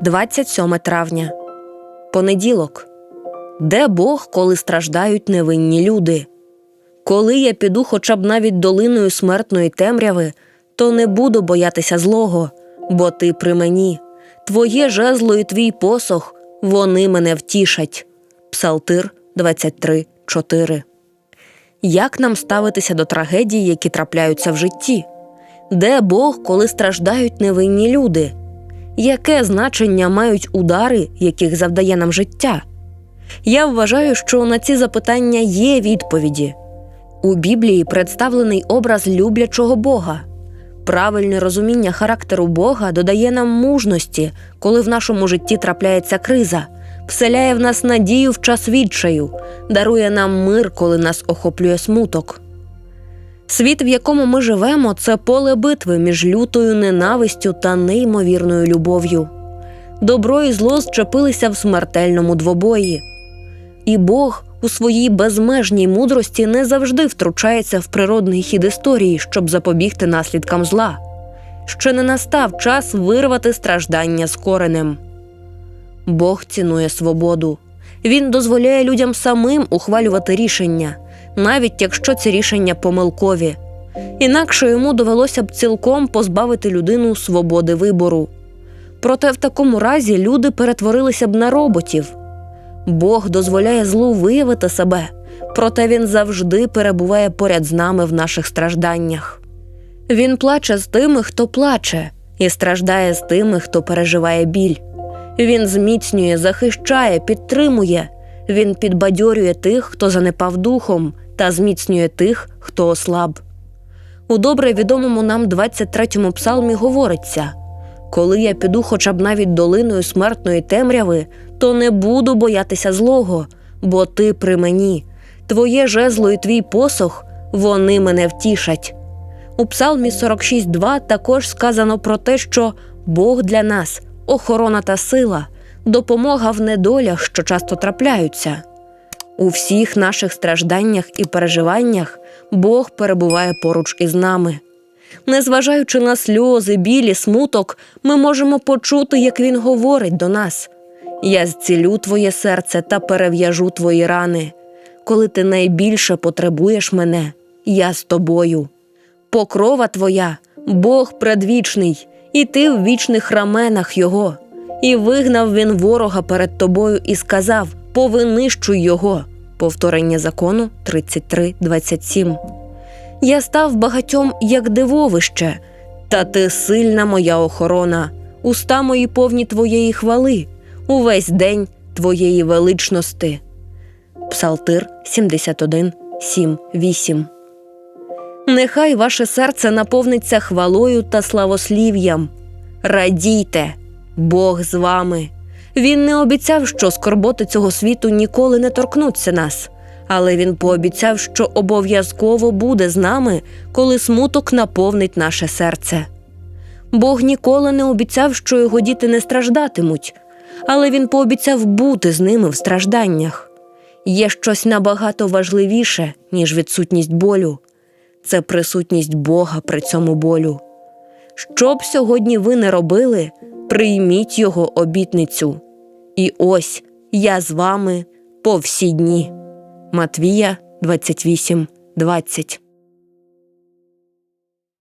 27 травня. Понеділок. Де Бог, коли страждають невинні люди? Коли я піду хоча б навіть долиною смертної темряви, то не буду боятися злого, бо ти при мені. Твоє жезло і твій посох, вони мене втішать. Псалтир 23, 4. Як нам ставитися до трагедій, які трапляються в житті? Де Бог, коли страждають невинні люди? Яке значення мають удари, яких завдає нам життя? Я вважаю, що на ці запитання є відповіді. У Біблії представлений образ люблячого Бога. Правильне розуміння характеру Бога додає нам мужності, коли в нашому житті трапляється криза, вселяє в нас надію в час відчаю, дарує нам мир, коли нас охоплює смуток. Світ, в якому ми живемо, це поле битви між лютою ненавистю та неймовірною любов'ю. Добро і зло зчепилися в смертельному двобої. І Бог у своїй безмежній мудрості не завжди втручається в природний хід історії, щоб запобігти наслідкам зла. Ще не настав час вирвати страждання з коренем. Бог цінує свободу. Він дозволяє людям самим ухвалювати рішення, навіть якщо ці рішення помилкові. Інакше йому довелося б цілком позбавити людину свободи вибору. Проте в такому разі люди перетворилися б на роботів. Бог дозволяє злу виявити себе, проте він завжди перебуває поряд з нами в наших стражданнях. Він плаче з тими, хто плаче, і страждає з тими, хто переживає біль. Він зміцнює, захищає, підтримує. Він підбадьорює тих, хто занепав духом, та зміцнює тих, хто ослаб. У добре відомому нам 23-му псалмі говориться коли я піду хоча б навіть долиною смертної темряви, то не буду боятися злого, бо ти при мені, твоє жезло і твій посох, вони мене втішать. У Псалмі 46.2 також сказано про те, що Бог для нас охорона та сила, допомога в недолях, що часто трапляються. У всіх наших стражданнях і переживаннях Бог перебуває поруч із нами. Незважаючи на сльози, білі, смуток, ми можемо почути, як він говорить до нас: Я зцілю твоє серце та перев'яжу твої рани. Коли ти найбільше потребуєш мене, я з тобою. Покрова твоя, Бог предвічний, і ти в вічних раменах Його. І вигнав він ворога перед тобою і сказав: Повинищуй його. Повторення закону 33.27 я став багатьом як дивовище, та ти сильна моя охорона, уста мої повні твоєї хвали, увесь день твоєї величності. Псалтир 71, 7, 8 Нехай ваше серце наповниться хвалою та славослів'ям. Радійте, Бог з вами. Він не обіцяв, що скорботи цього світу ніколи не торкнуться нас але він пообіцяв, що обов'язково буде з нами, коли смуток наповнить наше серце. Бог ніколи не обіцяв, що його діти не страждатимуть, але він пообіцяв бути з ними в стражданнях. Є щось набагато важливіше, ніж відсутність болю це присутність Бога при цьому болю. Що б сьогодні ви не робили, прийміть Його обітницю. І ось я з вами по всі дні. Матвія 28, 20